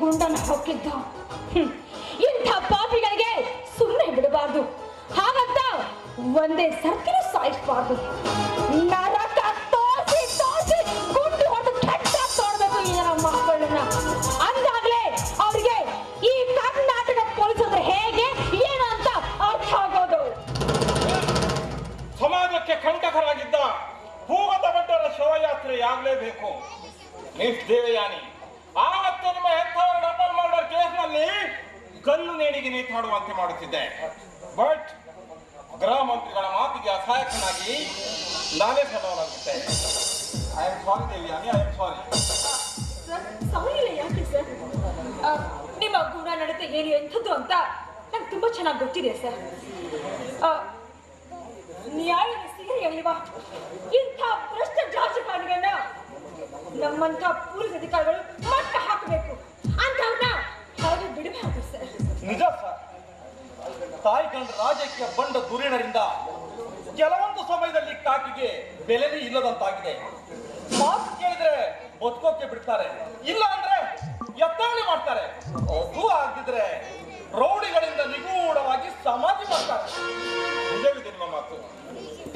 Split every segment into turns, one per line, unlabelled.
ಗುಂಡನ್ನು ಹಾಕಿದ್ದ. ಇಂಥ ಪಾಪಿಗಳಿಗೆ ಸುಮ್ಮನೆ ಬಿಡಬಾರ್ದು. ಹಾಗಂತ ಒಂದೇ ಸರ್ಕಿನ ಸಾಯಿಸಬಾರ್ದು. ನರಕ ತೋಸಿ ತೋಸಿ ಗುಂಡು ಹೊಡೆದು ಕೆಟ್ಟ ತೋಡ್ಬೇಕು ಈ ಜನ ಮಕ್ಕಳನ್ನ. ಅಂದಾಗ್ಲೇ ಅವ್ರಿಗೆ ಈ ಕರ್ನಾಟಕ ಪೊಲೀಸ್ ಹೇಗೆ, ಏನು ಅಂತ ಅರ್ಥ ಆಗೋದು.
ಸಮಾಜಕ್ಕೆ ಕಂಟಕರಾಗಿದ್ದ ಭೂಗತ ಭಟ್ಟರ ಶವಯಾತ್ರೆ ಆಗಲೇಬೇಕು ನಿಷ್ಠೇಯಾನಿ ಆವತ್ತು ನಿಮ್ಮ ಹೆತ್ತವರ ಡಬಲ್ ಮರ್ಡರ್ ಕೇಸ್ನಲ್ಲಿ ಕಲ್ಲು ನೇಣಿಗೆ ನೇತಾಡುವಂತೆ ಮಾಡುತ್ತಿದ್ದೆ. ಬಟ್ ಗೃಹ ಮಂತ್ರಿಗಳ ಮಾತಿಗೆ ಅಸಹಾಯಕನಾಗಿ ನಾನೇ ಸಣ್ಣವನಾಗುತ್ತೆ I am sorry Devayani I am sorry
sir ಇಲ್ಲ, ಯಾಕೆ ಸರ್ ನಿಮ್ಮ ಗುಣ ನಡತೆ ಏನು, ಎಂಥದ್ದು ಅಂತ ನಂಗೆ ತುಂಬ ಚೆನ್ನಾಗಿ ಗೊತ್ತಿದೆ ಸರ್ ನ್ಯಾಯ ಸಿಗಲಿ ಏನು ನಮ್ಮಂಥ ಪೊಲೀಸ್ ಅಧಿಕಾರಿಗಳು ಮಟ್ಟ ಹಾಕಬೇಕು ಅಂತ ಹೌದು ಬಿಡಬಾರ್ದು ಸರ್.
ನಿಜ ಸರ್ ತಾಯಿ ಕಂಡ ರಾಜ್ಯಕ್ಕೆ ಬಂದ ಧುರೀಣರಿಂದ ಕೆಲವೊಂದು ಸಮಯದಲ್ಲಿ ಕಾಕಿಗೆ ಬೆಲೆನೇ ಇಲ್ಲದಂತಾಗಿದೆ. ಮಾತು ಕೇಳಿದ್ರೆ ಬದುಕೋಕೆ ಬಿಡ್ತಾರೆ. ಇಲ್ಲ ಅಂದ್ರೆ ಎತ್ತಾಳಿ ಮಾಡ್ತಾರೆ. ಅದು ಆಗಿದ್ರೆ ರೌಡಿಗಳಿಂದ ನಿಗೂಢವಾಗಿ ಸಮಾಧಿ ಮಾಡ್ತಾರೆ.
ನಿಜವಿದೆ ನಿಮ್ಮ ಮಾತು.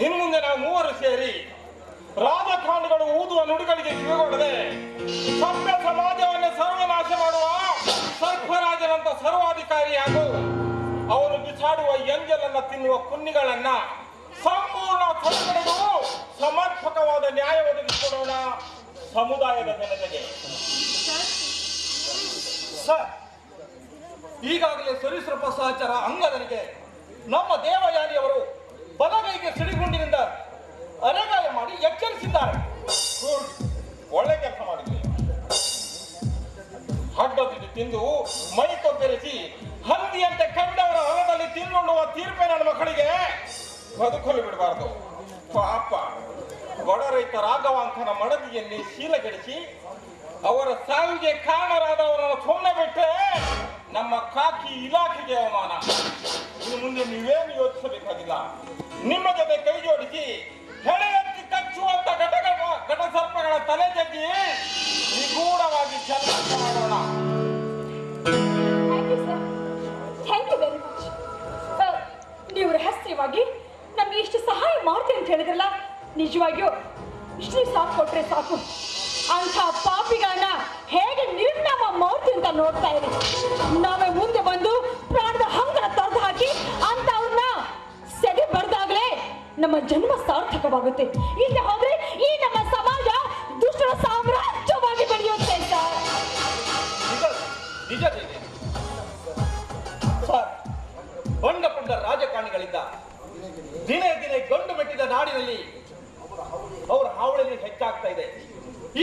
ಇನ್ನು ನಾವು ಮೂವರು ಸೇರಿ ರಾಜಕಾರಣಿಗಳು ಊದುವ ನುಡಿಗಳಿಗೆ ಕಿವಿಗೊಡದೆ ಸಭ್ಯ ಸಮಾಜವನ್ನೇ ಸರ್ವನಾಶ ಮಾಡುವ ಸರ್ಪರಾಜನಂತ ಸರ್ವಾಧಿಕಾರಿಯಾಗು ಅವರು ಬಿಸಾಡುವ ಎಂಜಲನ್ನ ತಿನ್ನುವ ಕುನ್ನಿಗಳನ್ನ ಸಂಪೂರ್ಣ ತೊಡೆದು ಸಮರ್ಪಕವಾದ ನ್ಯಾಯ ಒದಗಿಸಿಕೊಡೋಣ ಸಮುದಾಯದ ಜನತೆಗೆ.
ಸರ್, ಈಗಾಗಲೇ ಸರೀಸೃಪ ಸಹಚರ ಅಂಗದನಿಗೆ ನಮ್ಮ ದೇವಯಾನಿಯವರು ಬಲಗೈಗೆ ಸಿಡಿಗುಂಡಿನಿಂದ
ತಿಂದು ಮೈ ಕೊಬ್ಬೆರಿಸಿ ಹಂದಿಯಂತೆ ಕಂಡವರ ಹೊಲದಲ್ಲಿ ತಿನ್ನುಂಡುವ ತೀರ್ಪೆ ನನ್ನ ಮಕ್ಕಳಿಗೆ ಬದುಕಲು ಬಿಡಬಾರದು. ಪಾಪ ಬಡ ರೈತ ರಾಘವಾಂಕನ ಮಡದಿಯಲ್ಲಿ ಶೀಲಗೆಡಿಸಿ ಅವರ ಸಾವಿಗೆ ಕಾರಣರಾದವರನ್ನು ಸುಮ್ಮನೆ ಬಿಟ್ಟರೆ ನಮ್ಮ ಕಾಕಿ ಇಲಾಖೆಗೆ ಅವಮಾನ. ಇನ್ನು ಮುಂದೆ ನೀವೇನು ಯೋಚಿಸಬೇಕಾಗಿಲ್ಲ. ನಿಮ್ಮ ಜೊತೆ ಕೈ ಜೋಡಿಸಿ ಹೆಳೆ
ಅಂತ ಹೇಳಿದ್ರಲ್ಲ, ನಿಜವಾಗಿಯೂ ಇಷ್ಟು ಸಾಕು ಕೊಟ್ರೆ ಸಾಕು. ಅಂಥ ಪಾಪಿಗಳನ್ನ ಹೇಗೆ ನಿರ್ನಾಮ ಅಂತ ನೋಡ್ತಾ ಇರಿ ನಾವೇ ಮುಂದೆ ಬಂದು ಪ್ರಾಣದ ಹಂಗನ ತೊರೆದು ಹಾಕಿ ಅಂಥವ್ರನ್ನ ಸೆದೆ ಬರೆದಾಗಲೇ ನಮ್ಮ ಜನ್ಮ ಸಾರ್ಥಕವಾಗುತ್ತೆ. ಇಲ್ಲ ಹೋದ್ರೆ ಈ ನಮ್ಮ ಸಮಾಜ ದುಷ್ಟರ ಸಾಮ್ರಾಜ್ಯವಾಗಿ ಬೆಳೆಯುತ್ತೆ ಸರ್.
ನಿಜ ರಾಜಕಾರಣಿಗಳಿಂದ ದಿನೇ ನಾಡಿನಲ್ಲಿ ಅವರ ಹಾವಳಿ ಹೆಚ್ಚಾಗ್ತಾ ಇದೆ.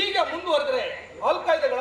ಈಗ ಮುಂದುವರೆದರೆ ಅಲ್ ಕಾಯ್ದೆಗಳ